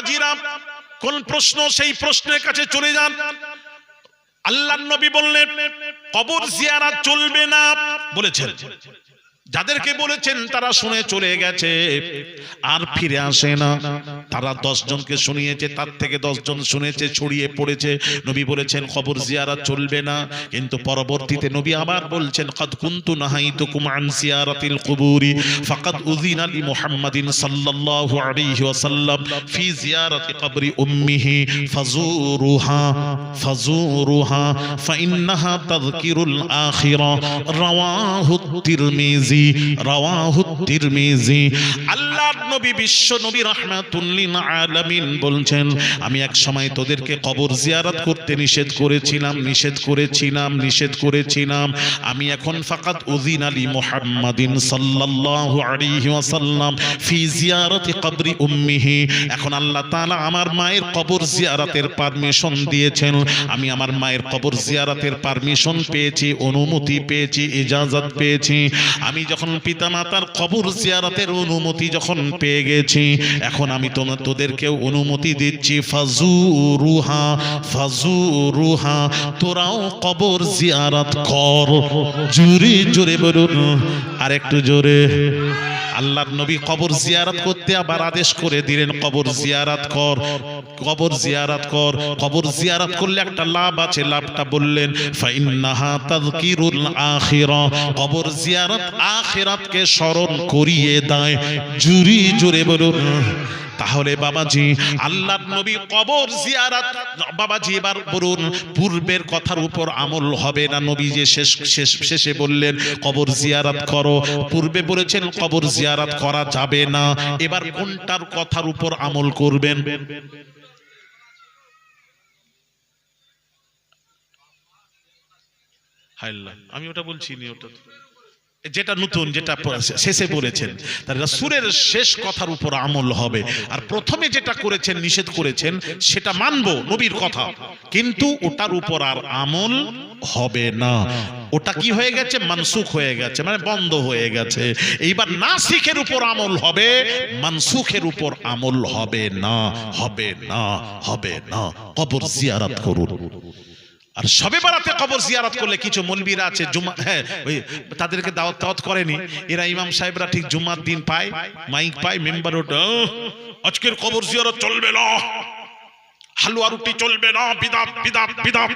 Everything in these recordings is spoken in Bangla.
বাবাজিরাম কোন প্রশ্ন? সেই প্রশ্নের কাছে চলে যান। আল্লাহ নবী বললেন, কবর জিয়ারা চলবে না, বলেছেন। যাদেরকে বলেছেন তারা শুনে চলে গেছে আর ফিরে আসে না। তারা দশ জনকে শুনিয়েছে তার থেকে দশ জন শুনেছে ছড়িয়ে পড়েছে। নবী বলেছেন খবর জিয়ারাত চলবে না। কিন্তু পরবর্তীতে নবী আবার বলছেন কদ কুনতু নাহাইতুকুম আন জিয়ারাতিল কুবুরি। ফাকাদ উযিনা লি মুহাম্মাদিন সাল্লাল্লাহু আলাইহি ওয়াসাল্লাম ফি জিয়ারাতি কবরি উম্মিহি ফাজুরুহা ফাজুরুহা ফাইন্নাহা তাযকিরুল আখিরা। রাওয়াহু তিরমিজি রাওয়াহু তিরমিজি আল্লাহর নবী বিশ্ব নবী আলামিন বলছেন, আমি এক সময় তোদেরকে কবর জিয়ারত করতে নিষেধ করেছিলাম নিষেধ করেছিলাম নিষেধ করেছিলাম। আমি এখন ফাকাত উযিন আলী মুহাম্মাদিন সাল্লাল্লাহু আলাইহি ওয়াসাল্লাম ফি জিয়ারতি এখন আল্লাহ তাআলা আমার মায়ের কবর জিয়ারতের পারমিশন দিয়েছেন। আমি আমার মায়ের কবর জিয়ারতের পারমিশন পেয়েছি, অনুমতি পেয়েছি, ইজাজত পেয়েছি। আমি যখন পিতা মাতার কবর জিয়ারতের অনুমতি যখন পেয়ে গেছি, এখন আমি তোমার তোদেরকেও অনুমতি দিচ্ছি ফাজু রুহা ফাজু রুহা তোরাও কবর জিয়ারত কর। জোরে জোরে বলুন আর একটু জোরে। আল্লাহর নবী কবর জিয়ারত করতে আবার আদেশ করে দিলেন, কবর জিয়ারত কর, কবর জিয়ারত কর, কবর জিয়ারত করলে একটা লাভ আছে, লাভটা বললেন, ফাইন্নাহা তাযকিরুল আখিরা। কবর জিয়ারত আখিরাতকে স্মরণ করিয়ে দেয়। জুরি জুরে বলুন, তাহলে বাবাজি, আল্লাহর নবী কবর জিয়ারাত, বাবাজি এবার বলুন, পূর্বের কথার উপর আমল হবে না? নবী যে শেষ শেষ, শেষে বললেন, কবর জিয়ারাত করো। পূর্বে বলেছেন, কবর জিয়ারাত করা যাবে না। এবার কোনটার কথার উপর আমল করবেন? আমি ওটা বলছি নি ওটা যেটা নতুন যেটা শেষে বলেছেন। তার সুরের শেষ কথার উপর আমল হবে। আর প্রথমে যেটা করেছেন নিষেধ করেছেন সেটা মানব নবীর কথা। কিন্তু ওটার উপর আর আমল হবে না। ওটা কি হয়ে গেছে? মানসুখ হয়ে গেছে মানে বন্ধ হয়ে গেছে। এইবার নাসিখের উপর আমল হবে মানসুখের উপর আমল হবে না হবে না হবে না। কবর জিয়ারাত করুন। আর সবে বারাতে কবর জিয়ারত করলে কিছু মলবিরা আছে, জুমা হ্যাঁ ওই তাদেরকে দাওয়াত দাওয়াত করেনি এরা ইমাম সাহেবরা ঠিক জুমার দিন পায়, মাইক পায়, মেম্বার ওটা আজকের কবর জিয়ারত চলবে না, হালুয়া রুটি চলবে না, বিদাত বিদাত বিদাত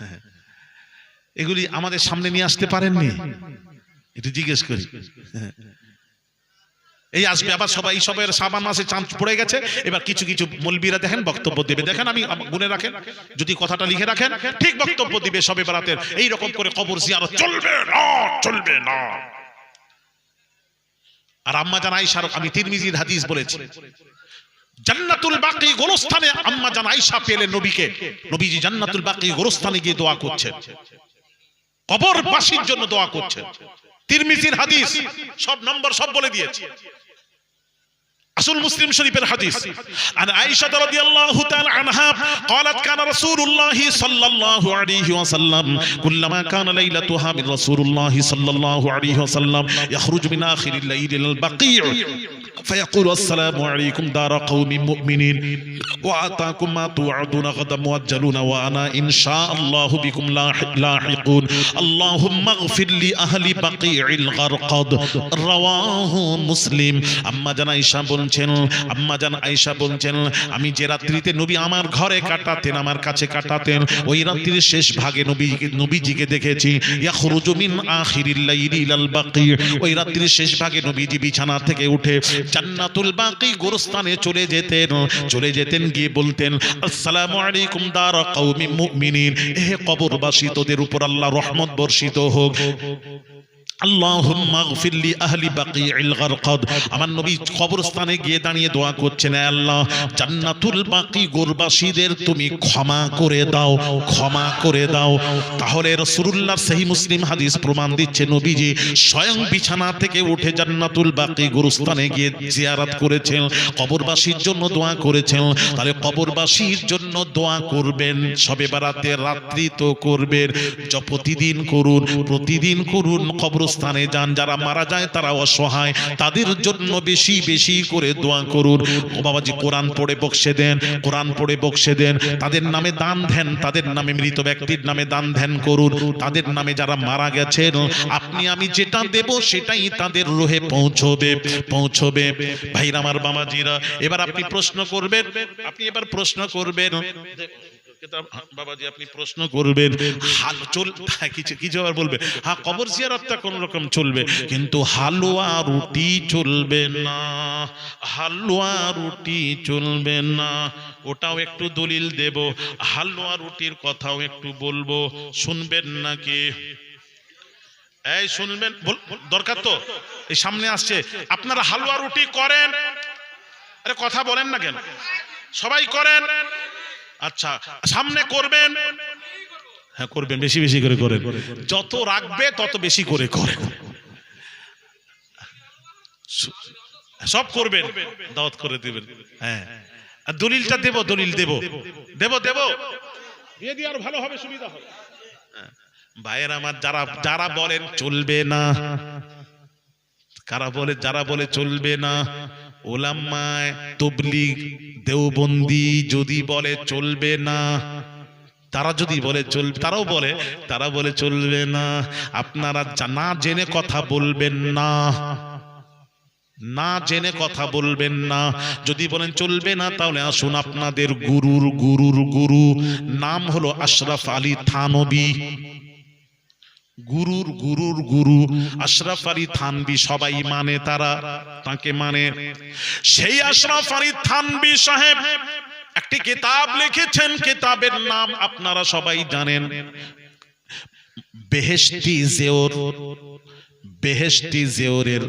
হ্যাঁ। এগুলি আমাদের সামনে নিয়ে আসতে পারেননি একটু জিজ্ঞেস করি হ্যাঁ। এই আসবে, আবার সবাই এই সবের সাবান মাসে চাঁদ পড়ে গেছে। এবার কিছু কিছু মলবিরা দেখেন, বক্তব্য দেবে। দেখেন, আমি গুনে রাখেন, যদি কথাটা লিখে রাখেন, ঠিক বক্তব্য দিবে সবে বেড়াতে এই রকম করে কবর জিয়ারত চলবে না চলবে না। আর আম্মা জান আয়েশার আমি তিরমিজির হাদিস বলেছি, জান্নাতুল বাকি গোরস্থানে আম্মা জান আয়েশা পেলে নবীকে, নবীজি জান্নাতুল বাকি গোরস্থানে গিয়ে দোয়া করছেন। কবরবাসীর জন্য দোয়া করছেন। তিরমিজির হাদিস সব নম্বর সব বলে দিয়েছে। أصل مسلم شريف الحديث. عن عائشة رضي الله تعالى عنها قالت كان رسول الله صلى الله عليه وسلم كلما كان ليلتها من رسول الله صلى الله عليه وسلم يخرج من آخر الليل البقيع. فيقول السلام عليكم دار قوم مؤمنين. وآتاكم ما توعدون غدا مؤجلون وأنا إن شاء الله بكم لاحق لاحقون. اللهم اغفر لأهل بقيع الغرقد. رواه مسلم. أما جنا إيشا বলছেন, আম্মা জান আয়েশা বলছেন, আমি যে রাত্রিতে নবী আমার ঘরে কাটাতেন, আমার কাছে কাটাতেন, ওই রাত্রির শেষ ভাগে নবী, নবীজিকে দেখেছি, ইয়াখরুজু মিন আখিরিল লাইলি ইলাল বাকি। ওই রাত্রির শেষ ভাগে নবীজি বিছানা থেকে উঠে জান্নাতুল বাকি গোরস্থানে চলে যেতেন চলে যেতেন, গিয়ে বলতেন, আসসালামু আলাইকুম দার কওমি মুমিনিন। হে কবরবাসী, তোদের উপর আল্লাহ রহমত বর্ষিত হোক। আমার গিয়ে দাঁড়িয়ে দোয়া করছেন আল্লাহ, জান্নাতুল তুমি ক্ষমা করে দাও, ক্ষমা করে দাও। তাহলে সহিহ মুসলিম হাদিস প্রমাণ দিচ্ছে স্বয়ং বিছানা থেকে উঠে জান্নাতুল বাকি গোরস্থানে গিয়ে জিয়ারত করেছেন, কবরবাসীর জন্য দোয়া করেছেন। তাহলে কবরবাসীর জন্য দোয়া করবেন, সবে বারাতে রাত্রি তো করবেন প্রতিদিন করুন প্রতিদিন করুন কবর কবরস্থানে যান, যারা মারা যায় তারা অসহায়। তাদের জন্য বেশি বেশি করে দোয়া করুন। ও বাবাজি, কোরআন পড়ে বকশে দেন, কোরআন পড়ে বকশে দেন। তাদের নামে দান দেন, তাদের নামে মৃত ব্যক্তির নামে দান ধ্যান করুন। তাদের নামে যারা মারা গেছেন, আপনি, আমি যেটা দেব সেটাই তাদের রোহে পৌঁছবে পৌঁছবে। ভাইরা, আমার বাবাজিরা, এবার আপনি প্রশ্ন করবেন, আপনি এবার প্রশ্ন করবেন বাবাজি, আপনি প্রশ্ন করবেন। হাল চল কিছু কিছু আবার বলবে? হ্যাঁ কবর জিয়ারতটা কোন রকম চলবে? কিন্তু হালুয়া রুটি চলবে না, হালুয়া রুটি চলবে না, ওটাও একটু দলিল দেব। হালুয়া রুটির কথাও একটু বলব, শুনবেন নাকি? এই, শুনবেন দরকার তো? এই সামনে আসছে। আপনারা হালুয়া রুটি করেন? আরে, কথা বলেন না কেন? সবাই করেন? আচ্ছা সামনে করবেন? হ্যাঁ করবেন, বেশি বেশি করে করে। যত রাখবে, তত বেশি করে করে। সব করবেন? দাওয়াত করে দিবেন। হ্যাঁ। আর দলিলটা দেব, দলিল দেব। দেব দেব। দিয়ে দিয়ে আর ভালো হবে, সুবিধা হবে। ভাইয়ের আমার, যারা যারা বলেন চলবে না। কারা বলে, যারা বলে চলবে না। ওলাম্মায় তবলিগ দেওবন্দি যদি বলে চলবে না, তারা যদি বলে চল, তারাও বলে, তারা বলে চলবে না, আপনারা না জেনে কথা বলবেন না না জেনে কথা বলবেন না, যদি বলেন চলবে না, তাহলে আসুন আপনাদের গুরুর গুরুর গুরু, নাম হলো আশরাফ আলী থানবী। গুরুর গুরুর গুরু আশরাফ আলী থানবি সবাই মানে তারা। তাকে মানে সেই আশরাফ আলী থানবি সাহেব। একটি কিতাব লিখেছেন, কিতাবের নাম আপনারা সবাই জানেন। বেহেশতি জেওর, বেহেশতি জেওরের,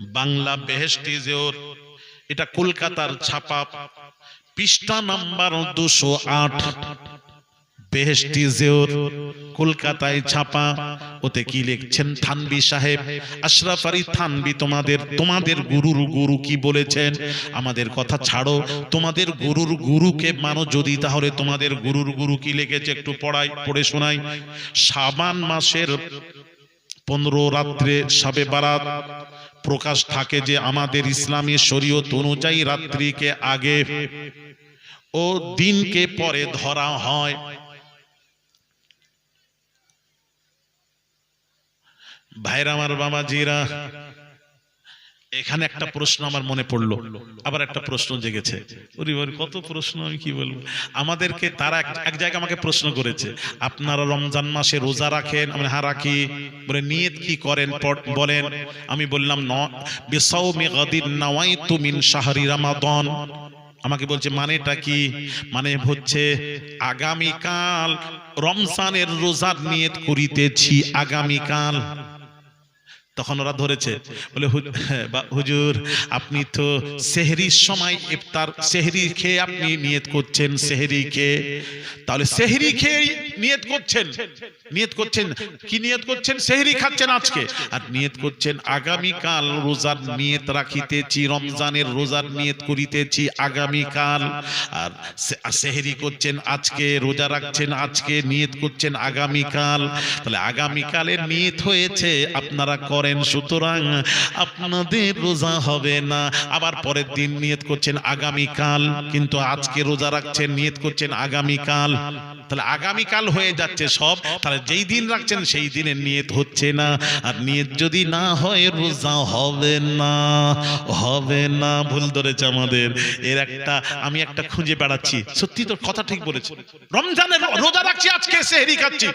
বাংলা বেহেশতি জেওর। এটা কলকাতার ছাপা। পৃষ্ঠা নাম্বার দুশো আট। বেহেশতি জেওর কলকাতায় ছাপা। ওতে কি লিখছেন, থানবি সাহেব? আশরাফ আলী থানবি তোমাদের তোমাদের গুরুর গুরু কি বলেছেন? আমাদের কথা ছাড়ো, তোমাদের গুরুর গুরুকে মানো যদি, তাহলে তোমাদের গুরুর গুরু কি লিখেছে একটু পড়াই, পড়ে শোনাই। সাবান মাসের পনেরো রাত্রে সাবে বারাত, প্রকাশ থাকে যে আমাদের ইসলামী শরীয়ত অনুযায়ী রাত্রিকে আগে ও দিনকে পরে ধরা হয়। ভাইরা, আমার বাবা জিরা এখানে একটা প্রশ্ন আমার মনে পড়ল। আবার একটা প্রশ্ন জেগেছে। কত প্রশ্ন, আমি কি বলব? আমাদেরকে তারা এক- জায়গায় আমাকে প্রশ্ন করেছে, আপনারা রমজান মাসে রোজা রাখেন? আমি হ্যাঁ রাখি। বলে, নিয়ত কি করেন? বলেন। আমি বললাম শাহরি রামাদান। আমাকে বলছে, মানেটা কি? মানে হচ্ছে, আগামীকাল রমজানের রোজার নিয়ত করিতেছি আগামীকাল। তখন ওরা ধরেছে বলে হ্যাঁ, হুজুর আপনি তো সেহরির সময় ইফতার সেহরি খেয়ে আপনি নিয়ত করছেন সেহরি খেয়ে। তাহলে সেহরি খেয়ে নিয়ত করছেন। নিয়ত করছেন কি নিয়ত করছেন? সেহরি খাচ্ছেন আজকে। আর নিয়ত করছেন আগামীকাল রোজার নিয়ত রাখিতেছি রমজানের রোজার নিয়ত করিতেছি আগামীকাল। আর সেহরি করছেন আজকে রোজা রাখছেন আজকে নিয়ত করছেন আগামীকাল। তাহলে আগামীকালের নিয়ত হয়েছে আপনারা করেন, সুতরাং আপনাদের রোজা হবে না। আবার পরের দিন নিয়ত করছেন আগামীকাল, কিন্তু আজকে রোজা রাখছেন, নিয়ত করছেন আগামীকাল। তাহলে আগামীকাল হয়ে যাচ্ছে সব, তাহলে যেই দিন রাখছেন সেই দিনের নিয়ত হচ্ছে না। আর নিয়ত যদি না হয়, রোজা হবে না হবে না। ভুল ধরেছে আমাদের। এর একটা, আমি একটা খুঁজে বেড়াচ্ছি। সত্যি তো কথা ঠিক বলেছে। রমজানের রোজা রাখছি, আজকে সেহরি খাচ্ছি।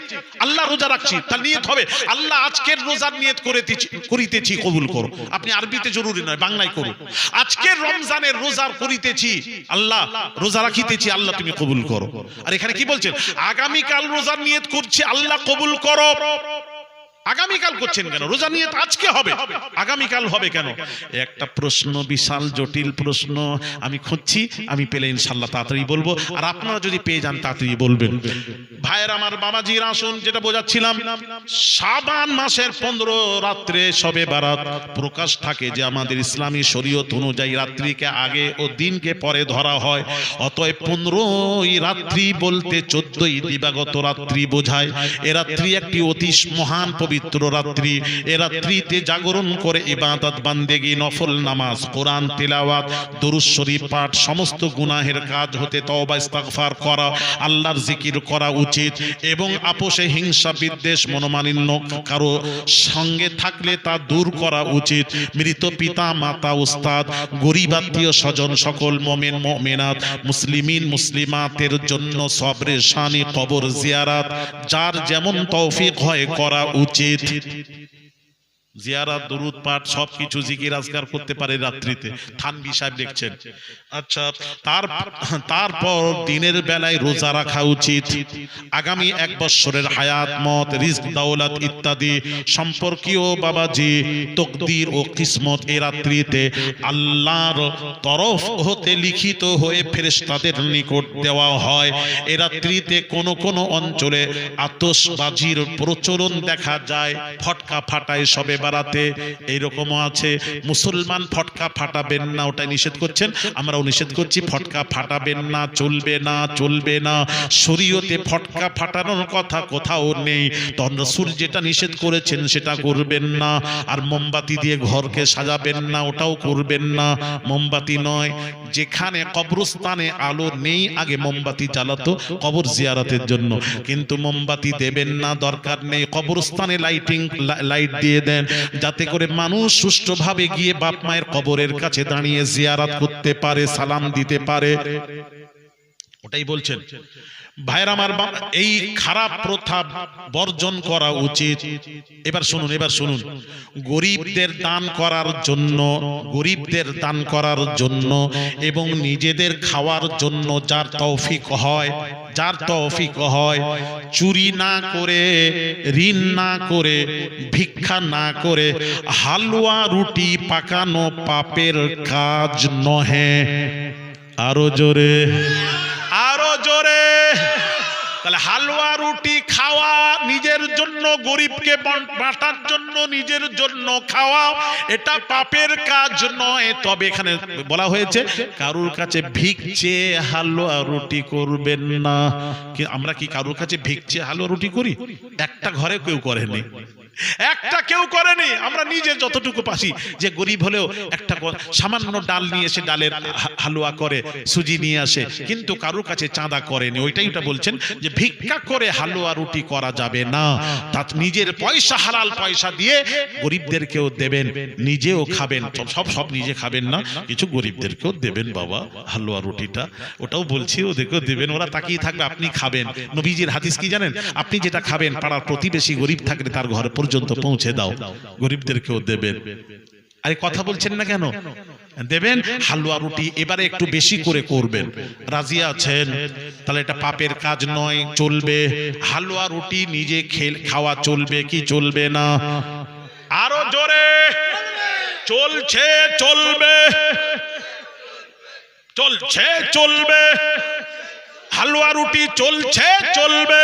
আল্লাহ রোজা রাখছি তার নিয়ত হবে। আল্লাহ আজকের রোজার নিয়ত করেতেছি করিতেছি কবুল করো। আপনি আরবিতে জরুরি নয়, বাংলায় করুন। আজকের রমজানের রোজার করিতেছি, আল্লাহ রোজা রাখিতেছি, আল্লাহ তুমি কবুল করো। আর এখানে কি বলছেন? আগামীকাল রোজার নিয়ত করছি, আল্লাহ কবুল করো। আগামীকাল করছেন কেন? রোজা নিয়ে আজকে হবে। আগামীকাল হবে কেন? একটা প্রশ্ন বিশাল জটিল প্রশ্ন। আমি খুঁজছি আমি পেলে ইনশাল্লাহ তাড়াতাড়ি বলব। আর আপনারা যদি পেয়ে যান তাড়াতাড়ি বলবেন। ভাইয়ের আমার বাবাজির আসুন যেটা বোঝাচ্ছিলাম সাবান মাসের পনেরো রাত্রে সবে বারাত প্রকাশ থাকে যে আমাদের ইসলামী শরীয়ত অনুযায়ী রাত্রিকে আগে ও দিনকে পরে ধরা হয়। অতএব পনেরোই রাত্রি বলতে চোদ্দই দিবাগত রাত্রি বোঝায়। এ রাত্রি একটি অতি মহান পবিত্র রাত্রি। এ রাত্রিতে জাগরণ করে ইবাদত বান্দেগি, নফল নামাজ, কোরআন, তেলাওয়াত, দরুদ শরীফ পাঠ, সমস্ত গুনাহের কাজ হতে তওবা, ইস্তেগফার করা, আল্লাহর জিকির করা উচিত এবং আপোষে হিংসা, বিদ্বেষ, মনোমালিন্য কারও সঙ্গে থাকলে তা দূর করা উচিত। মৃত পিতা, মাতা, উস্তাদ, গরিব আত্মীয় স্বজন, সকল মোমেন, মোমেনাত, মুসলিমিন, মুসলিমাতের জন্য সবরে শানি কবর জিয়ারাত। যার যেমন তৌফিক হয়, করা উচিত। মসজিদ জিয়ারাত, দরুদ, পাঠ, সবকিছু জিকির আজকার করতে পারে রাত্রিতে। থানবি সাহেব লিখছেন আচ্ছা তার, তারপর দিনের বেলায় রোজা রাখা উচিত। আগামী এক বছরের হায়াত, মত রিস্ক দাওলাত ইত্যাদি সম্পর্কীয় বাবাজি, তকদির ও কিসমত এ রাত্রিতে আল্লাহর তরফ হতে লিখিত হয়ে ফেরেশতাদের নিকট দেওয়া হয়। এ রাত্রিতে কোন কোন অঞ্চলে আতশবাজির প্রচলন দেখা যায়। ফটকা ফাটায় সবে বারাতে এইরকমও আছে। মুসলমান ফটকা ফাটাবেন না ওটা নিষেধ করছেন। আমরাও নিষেধ করছি, ফটকা ফাটাবেন না, চলবে না চলবে না। শরীয়তে ফটকা ফাটানোর কথা কোথাও নেই। তখন রসুল যেটা নিষেধ করেছেন, সেটা করবেন না। আর মোমবাতি দিয়ে ঘরকে সাজাবেন না, ওটাও করবেন না। মোমবাতি নয়, যেখানে কবরস্থানে আলো নেই, আগে মোমবাতি জ্বালাতো কবর জিয়ারতের জন্য। কিন্তু মোমবাতি দেবেন না, দরকার নেই। কবরস্থানে লাইটিং লাইট দিয়ে দেন যাতে করে মানুষ সুষ্ঠুভাবে গিয়ে বাপ মায়ের কবরের কাছে দাঁড়িয়ে জিয়ারাত করতে পারে, সালাম দিতে পারে। ওটাই বলছেন। ভাইয়ের আমার এই খারাপ প্রথা বর্জন করা উচিত। এবার শুনুন এবার শুনুন। গরিবদের দান করার জন্য, গরিবদের দান করার জন্য এবং নিজেদের খাওয়ার জন্য যার তৌফিক হয়, যার তৌফিক হয়, চুরি না করে, ঋণ না করে, ভিক্ষা না করে, হালুয়া রুটি পাকানো পাপের কাজ নহে। আরও জোরে। তাহলে হালুয়া রুটি খাওয়া নিজের জন্য, গরিবকে বাঁটার জন্য, নিজের জন্য খাওয়া, এটা পাপের কাজ নয়। তবে এখানে বলা হয়েছে, কারুর কাছে ভিক্ষে হালুয়া রুটি করবেন না। আমরা কি কারুর কাছে ভিক্ষে হালুয়া রুটি করি? একটা ঘরে কেউ করেনি। একটা কেউ করেনি, আমরা নিজে যতটুকু পাসি, যে গরিব হলেও একটা সামান্য ডাল নিয়ে এসে ডালের হালুয়া করে, সুজি নিয়ে আসে, কিন্তু কারোর কাছে চাঁদা করেনি। ওইটাই ওটা বলছেন যে ভিক্ষা করে হালুয়া রুটি করা যাবে না। তা নিজের পয়সা, হালাল পয়সা দিয়ে গরিবদেরকেও দেবেন, নিজেও খাবেন। সব- সব সব নিজে খাবেন না, কিছু গরিবদেরকেও দেবেন বাবা হালুয়া রুটিটা। ওটাও বলছি, ওদেরকেও দেবেন, ওরা তাকিয়ে থাকবে, আপনি খাবেন। নবীজির হাদিস কি জানেন? আপনি যেটা খাবেন, পাড়ার প্রতিবেশী গরিব থাকলে তার ঘর পর্যন্ত পৌঁছে দাও। গরিবদেরকেও দেবেন আরে কথা বলছেন না কেন? দেবেন, হালুয়া রুটি এবারে একটু বেশি করে করবেন। রাজি আছেন? তাহলে এটা পাপের কাজ নয়, চলবে। হালুয়া রুটি নিজে খেল, খাওয়া চলবে কি চলবে না? আরও জোরে! চলছে, চলবে। চলছে, চলবে। হালুয়া রুটি চলছে, চলবে।